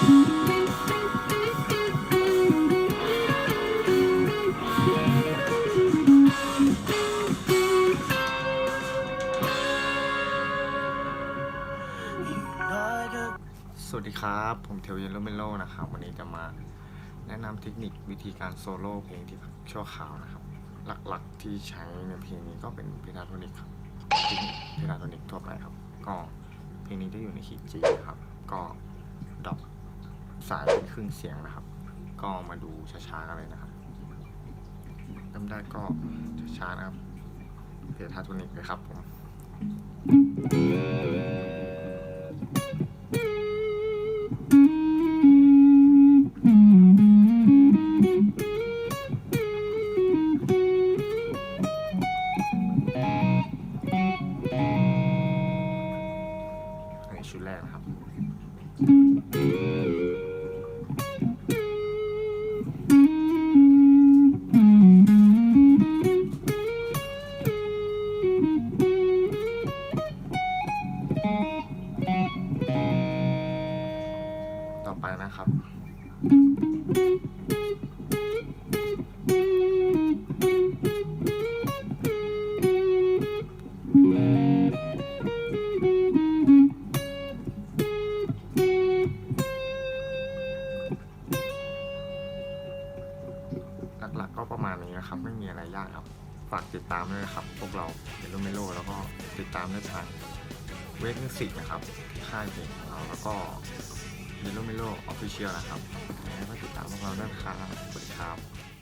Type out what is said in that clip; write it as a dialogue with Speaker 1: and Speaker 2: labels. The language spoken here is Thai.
Speaker 1: สวัสดีครับ ผมเทวเยลโลเมโลนะครับ วันนี้จะมาแนะนำเทคนิควิธีการโซโล่เพลงที่ชั่วคราวนะครับ หลักๆที่ใช้ในเพลงนี้ก็เป็นพิลาโทนิกครับเพลาโทนิกทั่วไปครับ ก็เพลงนี้จะอยู่ในคีย์จีนะครับ ก็ สายเป็นครึ่งเสียงนะครับ ก็มาดูช้าๆกันเลยนะครับเริ่มได้ก็ช้าๆนะครับเพดาโทนิกเลยครับผมอันชุดแรกนะครับ ต่อไปนะครับ หลักๆก็ประมาณนี้นะครับ ไม่มีอะไรยากครับ ฝากติดตามด้วยนะครับ พวกเราเมโลเมโลแล้วก็ติดตามได้ทาง เวกมิวสิกนะครับที่ค่ายเพลงของเราแล้วก็เมโลเมโลออฟฟิเชียลนะครับให้ติดตามพวกเราด้วยนะครับสวัสดีครับ